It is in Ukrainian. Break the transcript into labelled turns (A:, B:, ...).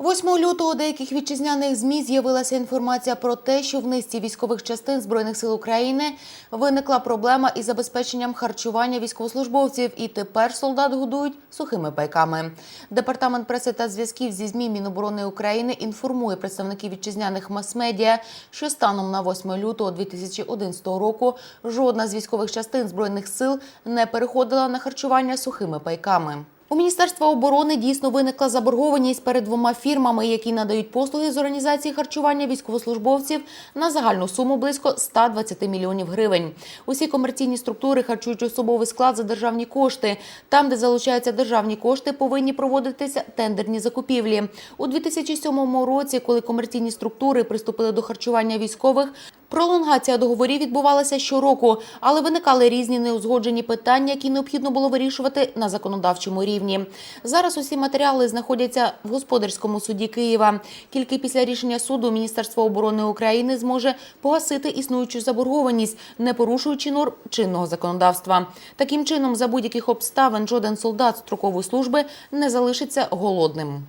A: 8 лютого у деяких вітчизняних змі з'явилася інформація про те, що в низці військових частин збройних сил України виникла проблема із забезпеченням харчування військовослужбовців, і тепер солдат годують сухими пайками. Департамент преси та зв'язків зі змі Міноборони України інформує представників вітчизняних мас-медіа, що станом на 8 лютого 2011 року жодна з військових частин збройних сил не переходила на харчування сухими пайками. У Міністерства оборони дійсно виникла заборгованість перед двома фірмами, які надають послуги з організації харчування військовослужбовців на загальну суму близько 120 мільйонів гривень. Усі комерційні структури харчують особовий склад за державні кошти. Там, де залучаються державні кошти, повинні проводитися тендерні закупівлі. У 2007 році, коли комерційні структури приступили до харчування військових, Пролонгація договорів відбувалася щороку, але виникали різні неузгоджені питання, які необхідно було вирішувати на законодавчому рівні. Зараз усі матеріали знаходяться в господарському суді Києва. Тільки після рішення суду Міністерство оборони України зможе погасити існуючу заборгованість, не порушуючи норм чинного законодавства. Таким чином, за будь-яких обставин жоден солдат строкової служби не залишиться голодним.